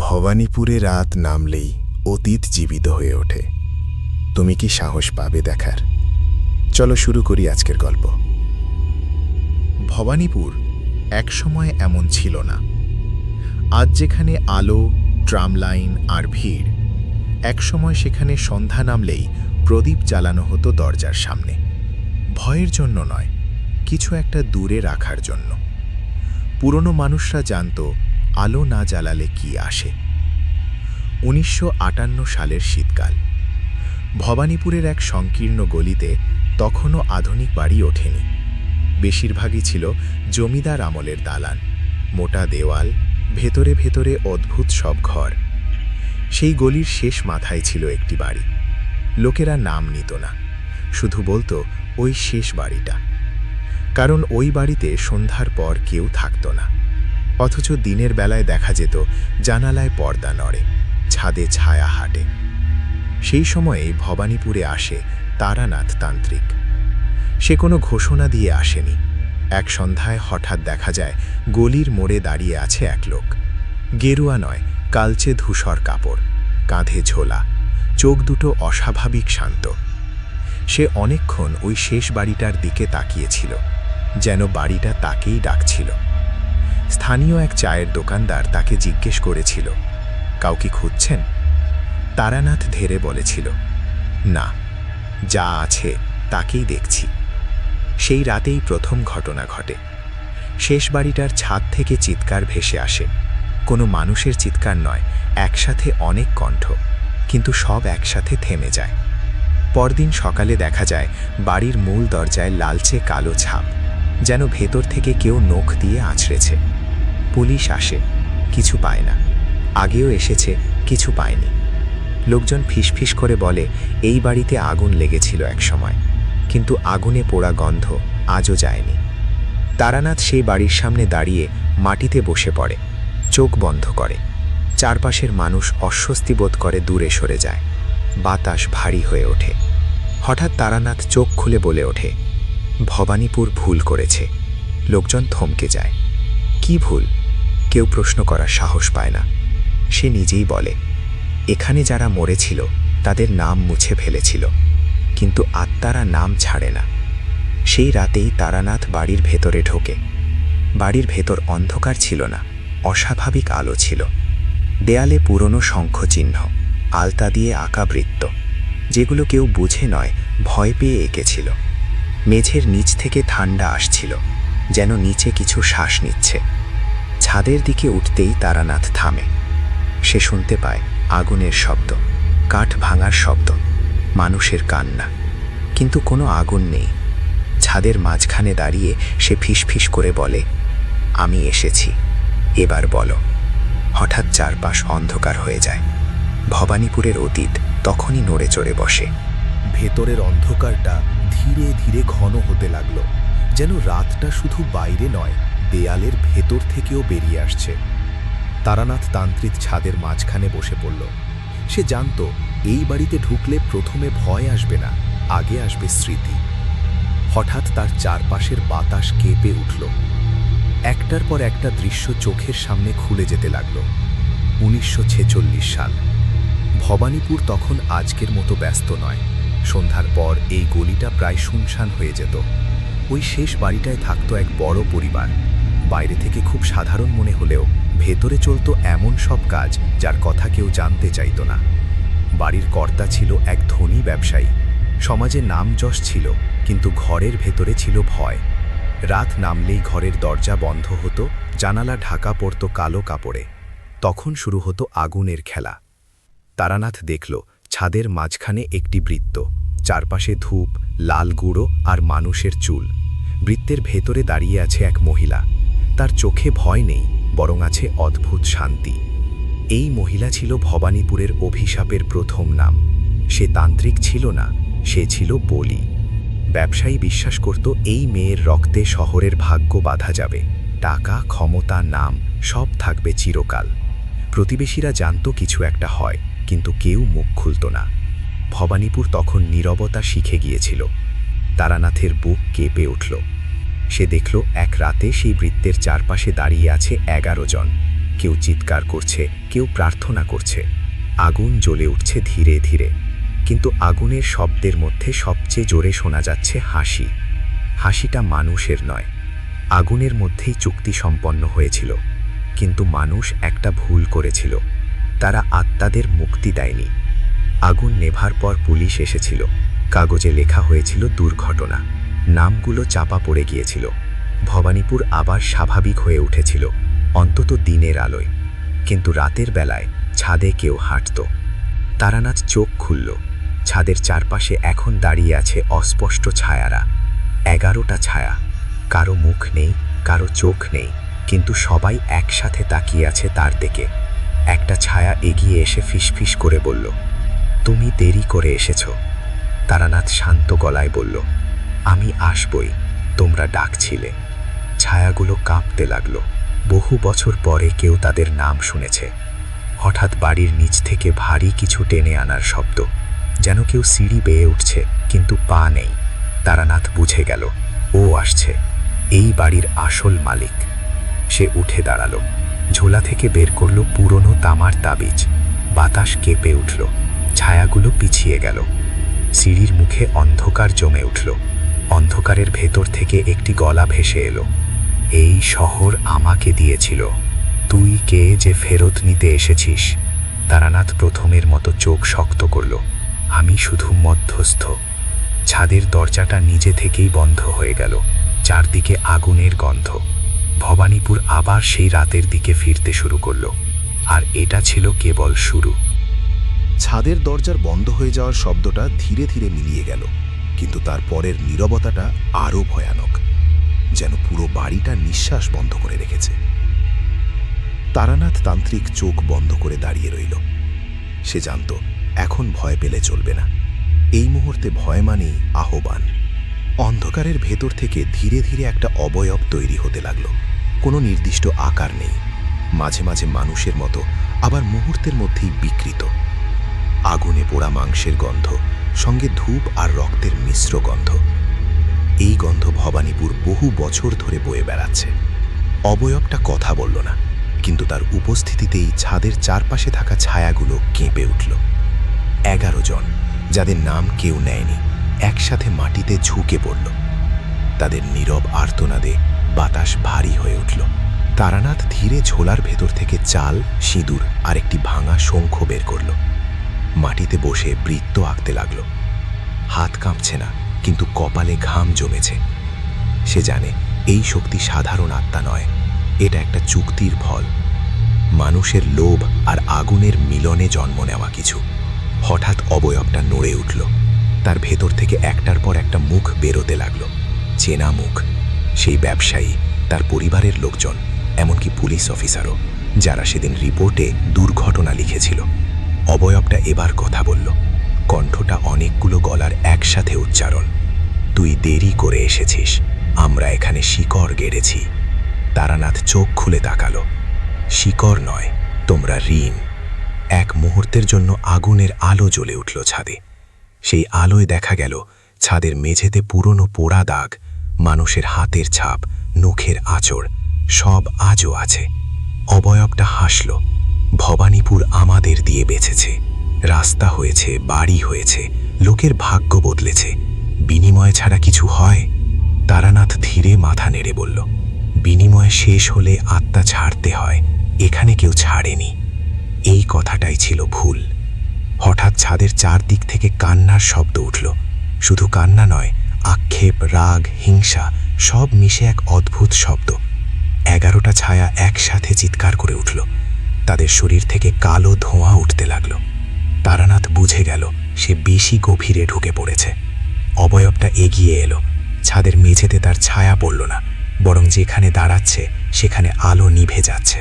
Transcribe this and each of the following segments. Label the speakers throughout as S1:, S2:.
S1: ভবানীপুরে রাত নামলেই অতীত জীবিত হয়ে ওঠে। তুমি কি সাহস পাবে দেখার? চলো শুরু করি আজকের গল্প। ভবানীপুর একসময় এমন ছিল না। আজ যেখানে আলো ট্রাম লাইন আর ভিড়, একসময় সেখানে সন্ধ্যা নামলেই প্রদীপ জ্বালানো হতো দরজার সামনে। ভয়ের জন্য নয়, কিছু একটা দূরে রাখার জন্য। পুরনো মানুষরা জানতো আলো না জ্বালালে কি আসে? উনিশশো আটান্ন সালের শীতকাল। ভবানীপুরের এক সংকীর্ণ গলিতে তখনও আধুনিক বাড়ি ওঠেনি। বেশিরভাগই ছিল জমিদার আমলের দালান, মোটা দেওয়াল, ভেতরে ভেতরে অদ্ভুত সব ঘর। সেই গলির শেষ মাথায় ছিল একটি বাড়ি। লোকেরা নাম নিত না, শুধু বলতো, ওই শেষ বাড়িটা। কারণ ওই বাড়িতে সন্ধ্যার পর কেউ থাকত না। অথচ দিনের বেলায় দেখা যেত জানালায় পর্দা নড়ে, ছাদে ছায়া হাঁটে। সেই সময়ে ভবানীপুরে আসে তারানাথ তান্ত্রিক। সে কোনো ঘোষণা দিয়ে আসেনি। এক সন্ধ্যায় হঠাৎ দেখা যায় গলির মোড়ে দাঁড়িয়ে আছে এক লোক। গেরুয়া নয়, কালচে ধূসর কাপড়, কাঁধে ঝোলা, চোখ দুটো অস্বাভাবিক শান্ত। সে অনেকক্ষণ ওই শেষ বাড়িটার দিকে তাকিয়েছিল, যেন বাড়িটা তাকেই ডাকছিল। স্থানীয় এক চায়ের দোকানদার তাকে জিজ্ঞেস করেছিল কাউকে খুঁজছেন? তারানাথ ধেরে বলেছিল, না, যা আছে তাকেই দেখছি। সেই রাতেই প্রথম ঘটনা ঘটে। শেষ বাড়িটার ছাদ থেকে চিৎকার ভেসে আসে। কোনো মানুষের চিৎকার নয়, একসাথে অনেক কণ্ঠ, কিন্তু সব একসাথে থেমে যায়। পরদিন সকালে দেখা যায়, বাড়ির মূল দরজায় লালচে কালো ছাপ, যেন ভেতর থেকে কেউ নখ দিয়ে আছড়েছে পুলিশ আসে, কিছু পায় না। আগেও এসেছে, কিছু পায়নি। লোকজন ফিসফিস করে বলে, এই বাড়িতে আগুন লেগেছিল এক সময়, কিন্তু আগুনে পোড়া গন্ধ আজও যায়নি। তারানাথ সেই বাড়ির সামনে দাঁড়িয়ে মাটিতে বসে পড়ে, চোখ বন্ধ করে। চারপাশের মানুষ অস্বস্তি বোধ করে দূরে সরে যায়। বাতাস ভারী হয়ে ওঠে। হঠাৎ তারানাথ চোখ খুলে বলে ওঠে, ভবানীপুর ভুল করেছে। লোকজন থমকে যায়, কি ভুল? কেউ প্রশ্ন করার সাহস পায় না। সে নিজেই বলে, এখানে যারা মরেছিল, তাদের নাম মুছে ফেলেছিল, কিন্তু আত্মারা নাম ছাড়ে না। সেই রাতেই তারানাথ বাড়ির ভেতরে ঢোকে। বাড়ির ভেতর অন্ধকার ছিল না, অস্বাভাবিক আলো ছিল। দেয়ালে পুরনো শঙ্খচিহ্ন, আলতা দিয়ে আঁকা বৃত্ত, যেগুলো কেউ বুঝে নয়, ভয় পেয়ে এঁকেছিল। মেঝের নিচ থেকে ঠান্ডা আসছিল, যেন নিচে কিছু শ্বাস নিচ্ছে। ছাদের দিকে উঠতেই তারানাথ থামে। সে শুনতে পায় আগুনের শব্দ, কাঠ ভাঙার শব্দ, মানুষের কান্না। কিন্তু কোনো আগুন নেই। ছাদের মাঝখানে দাঁড়িয়ে সে ফিসফিস করে বলে, আমি এসেছি, এবার বলো। হঠাৎ চারপাশ অন্ধকার হয়ে যায়। ভবানীপুরের অতীত তখনই নড়ে চড়ে বসে।
S2: ভেতরের অন্ধকারটা ধীরে ধীরে ঘন হতে লাগল, যেন রাতটা শুধু বাইরে নয় দেয়ালের ভেতর থেকেও বেরিয়ে আসছে। তারানাথ তান্ত্রিক ছাদের মাঝখানে বসে পড়ল। সে জানতো, এই বাড়িতে ঢুকলে প্রথমে ভয় আসবে না, আগে আসবে স্মৃতি। হঠাৎ তার চারপাশের বাতাস কেঁপে উঠল। একটার পর একটা দৃশ্য চোখের সামনে খুলে যেতে লাগল। উনিশশো ছেচল্লিশ সাল। ভবানীপুর তখন আজকের মতো ব্যস্ত নয়। সন্ধ্যার পর এই গলিটা প্রায় শুনশান হয়ে যেত। ওই শেষ বাড়িটায় থাকতো এক বড় পরিবার। বাইরে থেকে খুব সাধারণ মনে হলেও ভেতরে চলত এমন সব কাজ যার কথা কেউ জানতে চাইত না। বাড়ির কর্তা ছিল এক ধনী ব্যবসায়ী। সমাজে নাম যশ ছিল, কিন্তু ঘরের ভেতরে ছিল ভয়। রাত নামলেই ঘরের দরজা বন্ধ হতো, জানালা ঢাকা পড়তো কালো কাপড়ে। তখন শুরু হতো আগুনের খেলা। তারানাথ দেখল, ছাদের মাঝখানে একটি বৃত্ত। চারপাশে ধূপ, লাল গুঁড়ো আর মানুষের চুল। বৃত্তের ভেতরে দাঁড়িয়ে আছে এক মহিলা। তার চোখে ভয় নেই, বরং আছে অদ্ভুত শান্তি। এই মহিলা ছিল ভবানীপুরের অভিশাপের প্রথম নাম। সে তান্ত্রিক ছিল না, সে ছিল বলি। ব্যবসায়ী বিশ্বাস করত এই মেয়ের রক্তে শহরের ভাগ্য বাধা যাবে। টাকা, ক্ষমতা, নাম, সব থাকবে চিরকাল। প্রতিবেশীরা জানত কিছু একটা হয়, কিন্তু কেউ মুখ খুলত না। ভবানীপুর তখন নীরবতা শিখে গিয়েছিল। তারানাথের বুক কেঁপে উঠল। সে দেখল এক রাতে সেই বৃত্তের চারপাশে দাঁড়িয়ে আছে এগারো জন। কেউ চিৎকার করছে, কেউ প্রার্থনা করছে। আগুন জ্বলে উঠছে ধীরে ধীরে। কিন্তু আগুনের শব্দের মধ্যে সবচেয়ে জোরে শোনা যাচ্ছে হাসি। হাসিটা মানুষের নয়, আগুনের মধ্যেই চুক্তি সম্পন্ন হয়েছিল। কিন্তু মানুষ একটা ভুল করেছিল। তারা আত্মাদের মুক্তি দেয়নি। আগুন নেভার পর পুলিশ এসেছিল। কাগজে লেখা হয়েছিল দুর্ঘটনা। নামগুলো চাপা পড়ে গিয়েছিল। ভবানীপুর আবার স্বাভাবিক হয়ে উঠেছিল, অন্তত দিনের আলোয়। কিন্তু রাতের বেলায় ছাদে কেউ হাঁটত। তারানাথ চোখ খুলল। ছাদের চারপাশে এখন দাঁড়িয়ে আছে অস্পষ্ট ছায়ারা। এগারোটা ছায়া। কারও মুখ নেই, কারও চোখ নেই, কিন্তু সবাই একসাথে তাকিয়ে আছে তার দিকে। একটা ছায়া এগিয়ে এসে ফিসফিস করে বলল, তুমি দেরি করে এসেছ। তারানাথ শান্ত গলায় বলল আমি আসবই, তোমরা ডাকছিলে। ছায়াগুলো কাঁপতে লাগল। বহু বছর পরে কেউ তাদের নাম শুনেছে। হঠাৎ বাড়ির নিচ থেকে ভারী কিছু টেনে আনার শব্দ। যেন কেউ সিঁড়ি বেয়ে উঠছে, কিন্তু পা নেই। তারানাথ বুঝে গেল, ও আসছে। এই বাড়ির আসল মালিক। সে উঠে দাঁড়াল। ঝোলা থেকে বের করল পুরনো তামার তাবিজ। বাতাস কেঁপে উঠল। ছায়াগুলো পিছিয়ে গেল। সিঁড়ির মুখে অন্ধকার জমে উঠল। অন্ধকারের ভেতর থেকে একটি গলা ভেসে এলো। এই শহর আমাকে দিয়েছিল। তুই কে যে ফেরত নিতে এসেছিস? তারানাথ প্রথমের মতো চোখ শক্ত করল। আমি শুধু মধ্যস্থ। ছাদের দরজাটা নিজে থেকেই বন্ধ হয়ে গেল। চারদিকে আগুনের গন্ধ। ভবানীপুর আবার সেই রাতের দিকে ফিরতে শুরু করল। আর এটা ছিল কেবল শুরু।
S1: ছাদের দরজার বন্ধ হয়ে যাওয়ার শব্দটা ধীরে ধীরে মিলিয়ে গেল। কিন্তু তার পরের নীরবতাটা আরও ভয়ানক, যেন পুরো বাড়িটা নিঃশ্বাস বন্ধ করে রেখেছে। তারানাথ তান্ত্রিক চোখ বন্ধ করে দাঁড়িয়ে রইল। সে জানত, এখন ভয় পেলে চলবে না। এই মুহূর্তে ভয় মানেই আহ্বান। অন্ধকারের ভেতর থেকে ধীরে ধীরে একটা অবয়ব তৈরি হতে লাগল। কোনো নির্দিষ্ট আকার নেই। মাঝে মাঝে মানুষের মতো, আবার মুহূর্তের মধ্যেই বিকৃত। আগুনে পোড়া মাংসের গন্ধ সঙ্গে ধূপ আর রক্তের মিশ্র গন্ধ। এই গন্ধ ভবানীপুর বহু বছর ধরে বয়ে বেড়াচ্ছে। অবয়বটা কথা বলল না, কিন্তু তার উপস্থিতিতেই ছাদের চারপাশে থাকা ছায়াগুলো কেঁপে উঠল। এগারো জন, যাদের নাম কেউ নেয়নি, একসাথে মাটিতে ঝুঁকে পড়ল। তাদের নীরব আর্তনাদে বাতাস ভারী হয়ে উঠল। তারানাথ ধীরে ঝোলার ভেতর থেকে চাল, সিঁদুর আর একটি ভাঙা শঙ্খ বের করল। মাটিতে বসে বৃত্ত আঁকতে লাগল। হাত কাঁপছে না, কিন্তু কপালে ঘাম জমেছে। সে জানে, এই শক্তি সাধারণ আত্মা নয়, এটা একটা চুক্তির ফল। মানুষের লোভ আর আগুনের মিলনে জন্ম নেওয়া কিছু। হঠাৎ অবয়বটা নড়ে উঠল। তার ভেতর থেকে একটার পর একটা মুখ বেরোতে লাগল। চেনা মুখ, সেই ব্যবসায়ী, তার পরিবারের লোকজন, এমনকি পুলিশ অফিসারও, যারা সেদিন রিপোর্টে দুর্ঘটনা লিখেছিল। অবয়বটা এবার কথা বলল। কণ্ঠটা অনেকগুলো গলার একসাথে উচ্চারণ। তুই দেরি করে এসেছিস। আমরা এখানে শিকড় গেড়েছি। তারানাথ চোখ খুলে তাকালো। শিকড় নয়, তোমরা ঋণ। এক মুহূর্তের জন্য আগুনের আলো জ্বলে উঠল ছাদে। সেই আলোয় দেখা গেল, ছাদের মেঝেতে পুরনো পোড়া দাগ, মানুষের হাতের ছাপ, নখের আঁচড়, সব আজও আছে। অবয়বটা হাসল। ভবানীপুর আমাদের দিয়ে বেঁচেছে রাস্তা হয়েছে, বাড়ি হয়েছে, লোকের ভাগ্য বদলেছে। বিনিময় ছাড়া কিছু হয়? তারানাথ ধীরে মাথা নেড়ে বলল, বিনিময় শেষ হলে আত্মা ছাড়তে হয়, এখানে কেউ ছাড়েনি। এই কথাটাই ছিল ভুল। হঠাৎ ছাদের চারদিক থেকে কান্নার শব্দ উঠল। শুধু কান্না নয়, আক্ষেপ, রাগ, হিংসা, সব মিশে এক অদ্ভুত শব্দ। এগারোটা ছায়া একসাথে চিৎকার করে উঠল। তাদের শরীর থেকে কালো ধোঁয়া উঠতে লাগল। তারানাথ বুঝে গেল সে বেশি গভীরে ঢুকে পড়েছে। অবয়বটা এগিয়ে এলো। ছাদের মেঝেতে তার ছায়া পড়ল না, বরং যেখানে দাঁড়াচ্ছে, সেখানে আলো নিভে যাচ্ছে।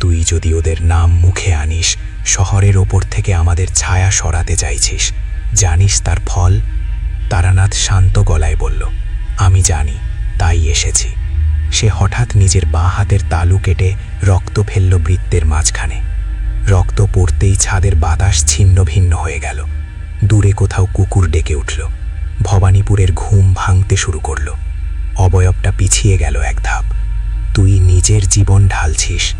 S1: তুই যদি ওদের নাম মুখে আনিস, শহরের ওপর থেকে আমাদের ছায়া সরাতে চাইছিস। জানিস তার ফল? তারানাথ শান্ত গলায় বলল, আমি জানি, তাই এসেছি। সে হঠাৎ নিজের বাঁ হাতের তালু কেটে রক্ত ফেলল বৃত্তের মাঝখানে। রক্ত পড়তেই ছাদের বাতাস ছিন্ন ভিন্ন হয়ে গেল। দূরে কোথাও কুকুর ডেকে উঠল। ভবানীপুরের ঘুম ভাঙতে শুরু করল। অবয়বটা পিছিয়ে গেল এক ধাপ। তুই নিজের জীবন ঢালছিস।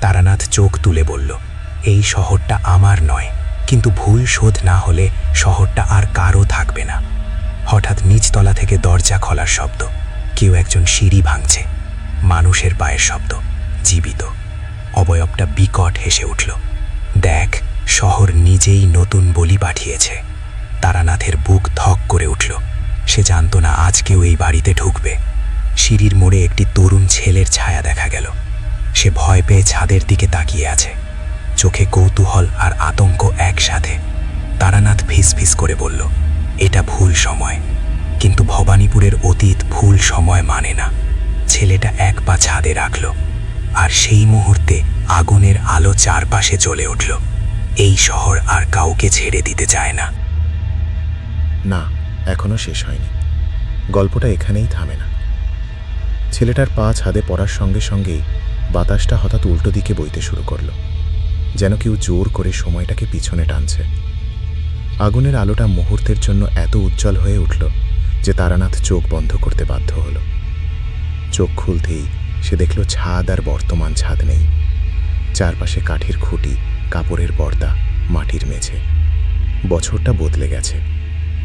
S3: তারানাথ চোখ তুলে বলল। এই শহরটা আমার নয়, কিন্তু ভুল শোধ না হলে শহরটা আর কারও থাকবে না। হঠাৎ নিচতলা থেকে দরজা খোলার শব্দ। কেউ একজন সিঁড়ি ভাঙছে। মানুষের পায়ের শব্দ, জীবিত। অবয়বটা বিকট হেসে উঠল। দেখ, শহর নিজেই নতুন বলি পাঠিয়েছে। তারানাথের বুক ধক করে উঠল। সে জানতো না আজ কেউ এই বাড়িতে ঢুকবে। সিঁড়ির মোড়ে একটি তরুণ ছেলের ছায়া দেখা গেল। সে ভয় পেয়ে ছাদের দিকে তাকিয়ে আছে। চোখে কৌতূহল আর আতঙ্ক একসাথে। তারানাথ ফিস ফিস করে বলল, এটা ভুল সময়। কিন্তু ভবানীপুরের অতীত ভুল সময় মানে না। ছেলেটা এক পা ছাদে রাখল, আর সেই মুহূর্তে আগুনের আলো চারপাশে জ্বলে উঠল। এই শহর আর কাউকে ছেড়ে দিতে চায় না।
S1: না, এখনও শেষ হয়নি। গল্পটা এখানেই থামে না। ছেলেটার পা ছাদে পড়ার সঙ্গে সঙ্গেই বাতাসটা হঠাৎ উল্টো দিকে বইতে শুরু করল, যেন কেউ জোর করে সময়টাকে পিছনে টানছে। আগুনের আলোটা মুহূর্তের জন্য এত উজ্জ্বল হয়ে উঠল যে তারানাথ চোখ বন্ধ করতে বাধ্য হলো। চোখ খুলতেই সে দেখল ছাদ আর বর্তমান ছাদ নেই। চারপাশে কাঠের খুঁটি, কাপড়ের পর্দা, মাটির মেঝে। বছরটা বদলে গেছে,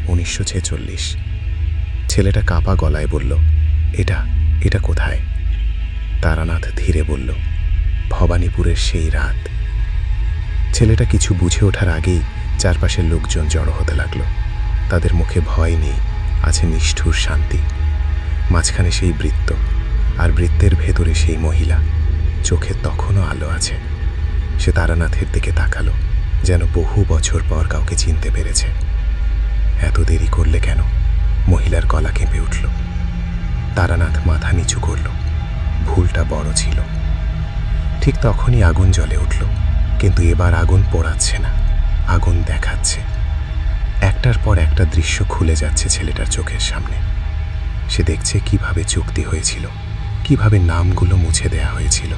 S1: উনিশশো ছেচল্লিশ। ছেলেটা কাপা গলায় বলল, এটা এটা কোথায়? তারানাথ ধীরে বলল, ভবানীপুরের সেই রাত। ছেলেটা কিছু বুঝে ওঠার আগেই চারপাশের লোকজন জড়ো হতে লাগল। তাদের মুখে ভয় নেই। আছে নিষ্ঠুর শান্তি। মাঝখানে সেই বৃত্ত আর বৃত্তের ভেতরে সেই মহিলা। চোখে তখনও আলো আছে। সে তারানাথের দিকে তাকালো, যেন বহু বছর পর কাউকে চিনতে পেরেছে। এত দেরি করলে কেন? মহিলার গলা কেঁপে উঠল। তারানাথ মাথা নিচু করল। ভুলটা বড় ছিল। ঠিক তখনই আগুন জ্বলে উঠল, কিন্তু এবার আগুন পোড়াচ্ছে না। আগুন দেখাচ্ছে। একটার পর একটা দৃশ্য খুলে যাচ্ছে ছেলেটার চোখের সামনে। সে দেখছে কীভাবে চুক্তি হয়েছিল, কীভাবে নামগুলো মুছে দেয়া হয়েছিল,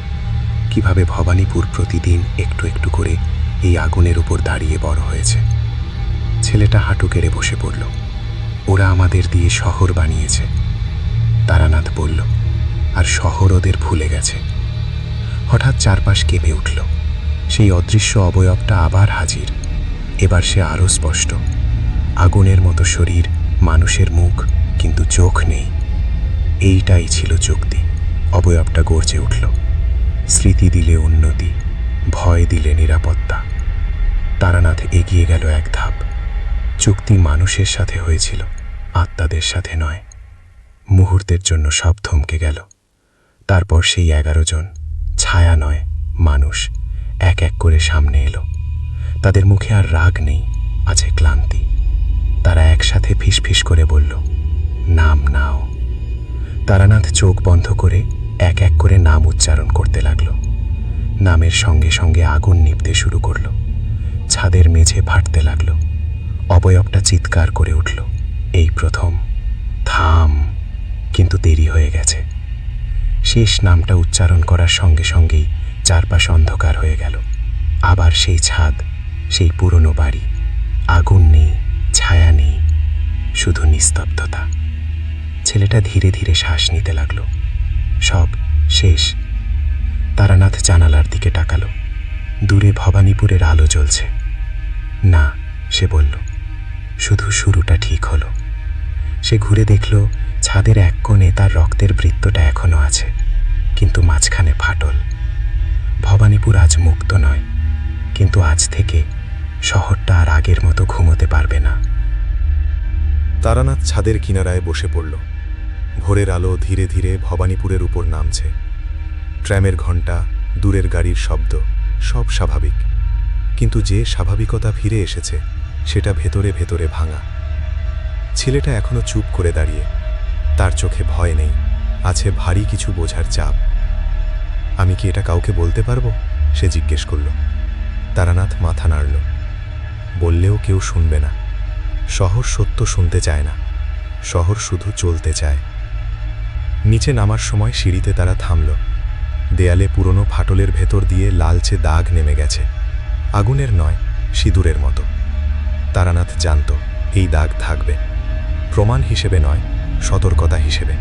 S1: কীভাবে ভবানীপুর প্রতিদিন একটু একটু করে এই আগুনের উপর দাঁড়িয়ে বড় হয়েছে। ছেলেটা হাঁটু কেড়ে বসে পড়ল। ওরা আমাদের দিয়ে শহর বানিয়েছে। তারানাথ বলল, আর শহর ওদের ভুলে গেছে। হঠাৎ চারপাশ কেঁপে উঠল। সেই অদৃশ্য অবয়বটা আবার হাজির। এবার সে আরও স্পষ্ট। আগুনের মতো শরীর, মানুষের মুখ, কিন্তু চোখ নেই। এইটাই ছিল চুক্তি অবয়বটা গর্জে উঠল। স্মৃতি দিলে উন্নতি, ভয় দিলে নিরাপত্তা। তারানাথ এগিয়ে গেল এক ধাপ। চুক্তি মানুষের সাথে হয়েছিল, আত্মাদের সাথে নয়। মুহূর্তের জন্য সব থমকে গেল। তারপর সেই এগারো জন, ছায়া নয়, মানুষ, এক এক করে সামনে এলো। তাদের মুখে আর রাগ নেই, আছে ক্লান্তি। তারা একসাথে ফিসফিস করে বলল, নাম নাও। তারানাথ চোখ বন্ধ করে এক এক করে নাম উচ্চারণ করতে লাগল। নামের সঙ্গে সঙ্গে আগুন নিভতে শুরু করল। ছাদের মেঝে ফাটতে লাগল। অবয়বটা চিৎকার করে উঠল। এই প্রথম। থাম। কিন্তু দেরি হয়ে গেছে। শেষ নামটা উচ্চারণ করার সঙ্গে সঙ্গেই চারপাশ অন্ধকার হয়ে গেল। আবার সেই ছাদ, সেই পুরনো বাড়ি। আগুন নেই। ছায়া নেই, শুধু নিস্তব্ধতা। ছেলেটা ধীরে ধীরে শ্বাস নিতে লাগল। সব শেষ। তারানাথ জানালার দিকে তাকালো। দূরে ভবানীপুরের আলো জ্বলছে। না, সে বলল, শুধু শুরুটা ঠিক হলো। সে ঘুরে দেখল, ছাদের এক কোণে তার রক্তের বৃত্তটা এখনও আছে, কিন্তু মাঝখানে ফাটল। ভবানীপুর আজ মুক্ত নয়, কিন্তু আজ থেকে শহরটা আর আগের মতো ঘুমোতে পারবে না।
S2: তারানাথ ছাদের কিনারায় বসে পড়ল। ভোরের আলো ধীরে ধীরে ভবানীপুরের উপর নামছে। ট্র্যামের ঘণ্টা, দূরের গাড়ির শব্দ, সব স্বাভাবিক। কিন্তু যে স্বাভাবিকতা ফিরে এসেছে, সেটা ভেতরে ভেতরে ভাঙা। ছেলেটা এখনও চুপ করে দাঁড়িয়ে। তার চোখে ভয় নেই, আছে ভারী কিছু বোঝার চাপ। আমি কি এটা কাউকে বলতে পারব? সে জিজ্ঞেস করল। তারানাথ মাথা নাড়ল। বললেও কেউ শুনবে না। শহর সত্য শুনতে চায় না। শহর শুধু চলতে চায়। নিচে নামার সময় সিঁড়িতে তারা থামল। দেয়ালে পুরনো ফাটলের ভেতর দিয়ে লালচে দাগ নেমে গেছে। আগুনের নয়, সিঁদুরের মতো। তারানাথ জানত, এই দাগ থাকবে। প্রমাণ হিসেবে নয়, সতর্কতা হিসেবে।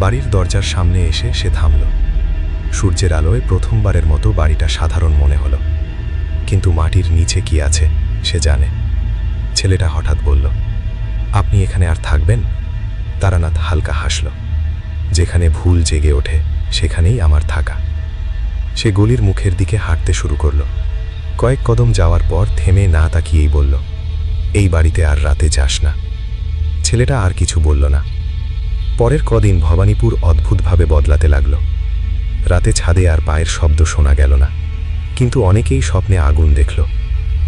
S2: বাড়ির দরজার সামনে এসে সে থামল। সূর্যের আলোয় প্রথমবারের মতো বাড়িটা সাধারণ মনে হলো। কিন্তু মাটির নিচে কি আছে, সে জানে। ছেলেটা হঠাৎ বলল, আপনি এখানে আর থাকবেন? তারানাথ হালকা হাসল, যেখানে ভুল জেগে ওঠে, সেখানেই আমার থাকা। সে গলির মুখের দিকে হাঁটতে শুরু করল। কয়েক কদম যাওয়ার পর থেমে না তাকিয়েই বলল, এই বাড়িতে আর রাতে যাস না। ছেলেটা আর কিছু বলল না। পরের কদিন ভবানীপুর অদ্ভুতভাবে বদলাতে লাগল। রাতে ছাদে আর পায়ের শব্দ শোনা গেল না। কিন্তু অনেকেই স্বপ্নে আগুন দেখল।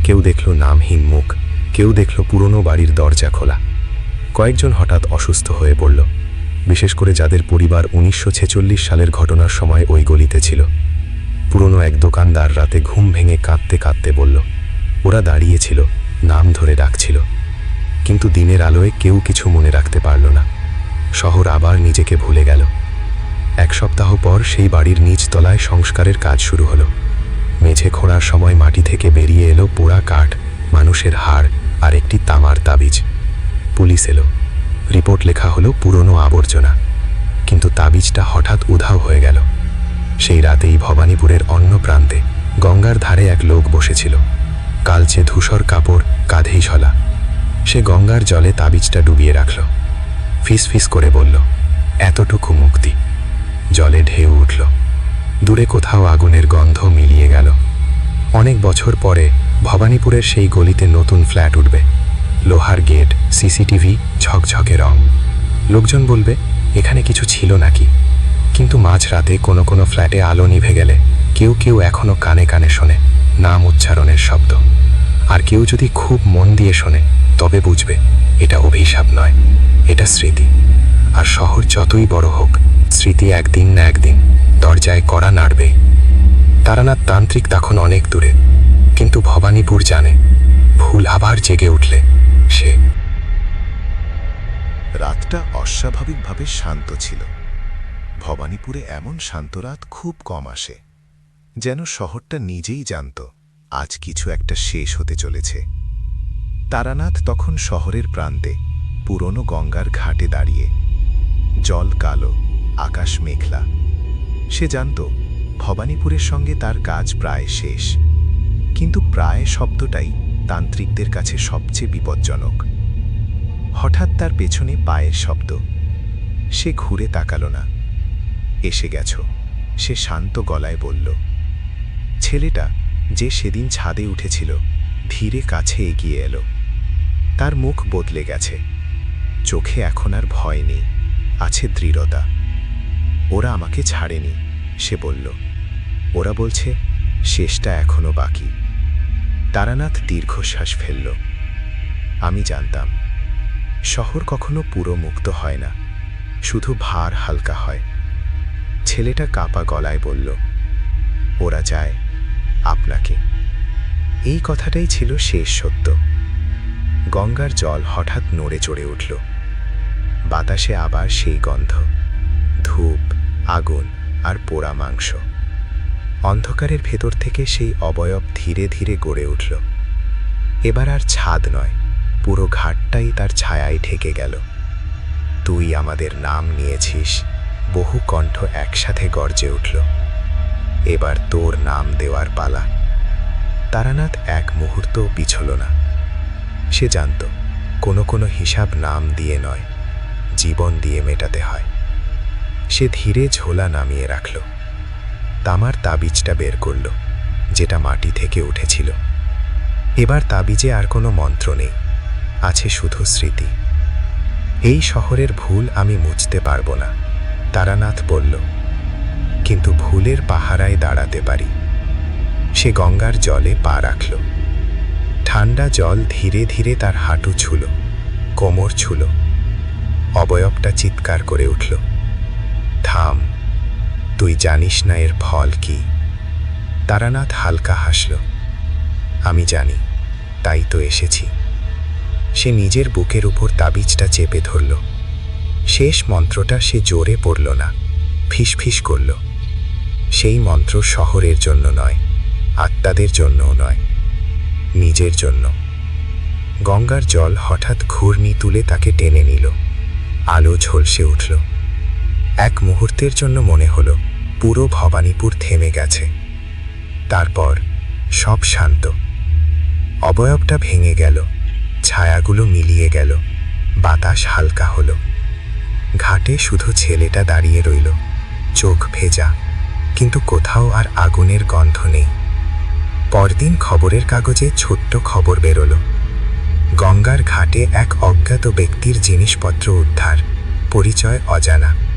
S2: কেউ দেখল নামহীন মুখ, কেউ দেখল পুরনো বাড়ির দরজা খোলা। কয়েকজন হঠাৎ অসুস্থ হয়ে পড়ল, বিশেষ করে যাদের পরিবার উনিশশো ছেচল্লিশ সালের ঘটনার সময় ওই গলিতে ছিল। পুরনো এক দোকানদার রাতে ঘুম ভেঙে কাঁদতে কাঁদতে বলল, ওরা দাঁড়িয়েছিল, নাম ধরে ডাকছিল। কিন্তু দিনের আলোয় কেউ কিছু মনে রাখতে পারল না। শহর আবার নিজেকে ভুলে গেল। এক সপ্তাহ পর সেই বাড়ির নিচ তলায় সংস্কারের কাজ শুরু হলো। মেঝে খোঁড়ার সময় মাটি থেকে বেরিয়ে এলো পোড়া কাঠ, মানুষের হাড় আর একটি তামার তাবিজ। পুলিশ এলো। রিপোর্ট লেখা হলো পুরনো আবর্জনা। কিন্তু তাবিজটা হঠাৎ উধাও হয়ে গেল। সেই রাতেই ভবানীপুরের অন্য প্রান্তে গঙ্গার ধারে এক লোক বসেছিল। কালচে ধূসর কাপড়, কাঁধেই ঝলা সে গঙ্গার জলে তাবিজটা ডুবিয়ে রাখল। ফিস ফিস করে বলল, এতটুকু মুক্তি। জলে ঢেউ উঠল। দূরে কোথাও আগুনের গন্ধ মিলিয়ে গেল। অনেক বছর পরে ভবানীপুরের সেই গলিতে নতুন ফ্ল্যাট উঠবে। লোহার গেট, সিসিটিভি, ঝকঝকে রং। লোকজন বলবে, এখানে কিছু ছিল নাকি? কিন্তু মাঝ রাতে কোনো কোনো ফ্ল্যাটে আলো নিভে গেলে কেউ কেউ এখনও কানে কানে শোনে, নাম উচ্চারণের শব্দ। আর কেউ যদি খুব মন দিয়ে শোনে, তবে বুঝবে এটা অভিশাপ নয়, এটা স্মৃতি। আর শহর যতই বড় হোক স্মৃতি একদিন না একদিন দরজায় কড়া নাড়বে। তারানাথ তান্ত্রিক তখন অনেক দূরে, কিন্তু ভবানীপুর জানে, ভুল আবার জেগে উঠলে সে।
S1: রাতটা অস্বাভাবিকভাবে শান্ত ছিল। ভবানীপুরে এমন শান্ত রাত খুব কম আসে, যেন শহরটা নিজেই জানত, আজ কিছু একটা শেষ হতে চলেছে। তারানাথ তখন শহরের প্রান্তে পুরনো গঙ্গার ঘাটে দাঁড়িয়ে, জল কালো আকাশ মেঘলা। সে জানত, ভবানীপুরের সঙ্গে তার কাজ প্রায় শেষ। কিন্তু প্রায় শব্দটাই তান্ত্রিকদের কাছে সবচেয়ে বিপজ্জনক। হঠাৎ তার পেছনে পায়ের শব্দ। সে ঘুরে তাকালো না। এসে গেছ। সে শান্ত গলায় বলল, ছেলেটা যে সেদিন ছাদে উঠেছিল, ধীরে কাছে এগিয়ে এলো। তার মুখ বদলে গেছে। চোখে এখন আর ভয় নেই, আছে দৃঢ়তা। ওরা আমাকে ছাড়েনি। সে বলল, ওরা বলছে, শেষটা এখনও বাকি। তারানাথ দীর্ঘশ্বাস ফেলল। আমি জানতাম, শহর কখনো পুরো মুক্ত হয় না, শুধু ভার হালকা হয়। ছেলেটা কাপা গলায় বলল, ওরা যায় আপনাকে। এই কথাটাই ছিল শেষ সত্য। গঙ্গার জল হঠাৎ নড়ে চড়ে উঠল। বাতাসে আবার সেই গন্ধ, ধূপ আগুন আর পোড়া মাংস। অন্ধকারের ভেতর থেকে সেই অবয়ব ধীরে ধীরে গড়ে উঠল। এবার আর ছাদ নয়, পুরো ঘাটটাই তার ছায়ায় ঢেকে গেল। তুই আমাদের নাম নিয়েছিস, বহু কণ্ঠ একসাথে গর্জে উঠল। এবার তোর নাম দেওয়ার পালা। তারানাথ এক মুহূর্ত পিছল না। সে জানত, কোনো কোনো হিসাব নাম দিয়ে নয়, জীবন দিয়ে মেটাতে হয়। সে ধীরে ঝোলা নামিয়ে রাখল। তামার তাবিজটা বের করল, যেটা মাটি থেকে উঠেছিল। এবার তাবিজে আর কোনো মন্ত্র নেই, আছে শুধু স্মৃতি। এই শহরের ভুল আমি মুছতে পারব না, তারানাথ বলল। কিন্তু ভুলের পাহারায় দাঁড়াতে পারি। সে গঙ্গার জলে পা রাখল। ঠান্ডা জল ধীরে ধীরে তার হাঁটু ছুল, কোমর ছুল, অবয়বটা চিৎকার করে উঠল। থাম, তুই জানিস না এর ফল কি। তারানাথ হালকা হাসল, আমি জানি, তাই তো এসেছি। সে নিজের বুকের উপর তাবিজটা চেপে ধরল। শেষ মন্ত্রটা সে জোরে পড়ল না, ফিসফিস করল। সেই মন্ত্র শহরের জন্য নয়, আত্মাদের জন্যও নয়, নিজের জন্য। গঙ্গার জল হঠাৎ ঘূর্ণি তুলে তাকে টেনে নিল। আলো ঝলসে উঠল। এক মুহূর্তের জন্য মনে হলো
S3: পুরো ভবানীপুর থেমে গেছে। তারপর সব শান্ত। অবয়বটা ভেঙে গেল, ছায়াগুলো মিলিয়ে গেল, বাতাস হালকা হলো। ঘাটে শুধু ছেলেটা দাঁড়িয়ে রইল, চোখ ভেজা, কিন্তু কোথাও আর আগুনের গন্ধ নেই। পরদিন খবরের কাগজে ছোট্ট খবর বেরোলো। গঙ্গার ঘাটে এক অজ্ঞাত ব্যক্তির জিনিসপত্র উদ্ধার, পরিচয় অজানা।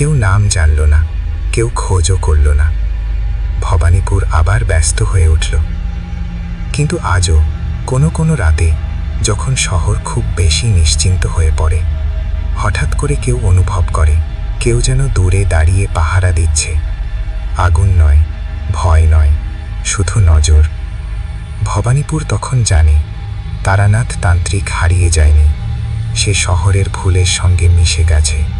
S3: কেউ নাম জানল না, কেউ খোঁজও করল না। ভবানীপুর আবার ব্যস্ত হয়ে উঠল। কিন্তু আজও কোনো কোনো রাতে যখন শহর খুব বেশি নিশ্চিন্ত হয়ে পড়ে, হঠাৎ করে কেউ অনুভব করে, কেউ যেন দূরে দাঁড়িয়ে পাহারা দিচ্ছে। আগুন নয়, ভয় নয়, শুধু নজর। ভবানীপুর তখন জানে, তারানাথ তান্ত্রিক হারিয়ে যায়নি, সে শহরের ভুলের সঙ্গে মিশে গেছে।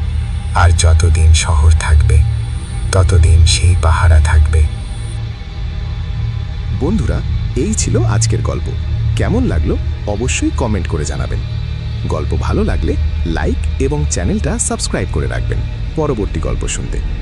S3: আর যতদিন শহর থাকবে, ততদিন সেই পাহারা থাকবে।
S2: বন্ধুরা, এই ছিল আজকের গল্প। কেমন লাগল অবশ্যই কমেন্ট করে জানাবেন। গল্প ভালো লাগলে লাইক এবং চ্যানেলটা সাবস্ক্রাইব করে রাখবেন। পরবর্তী গল্প শুনতে।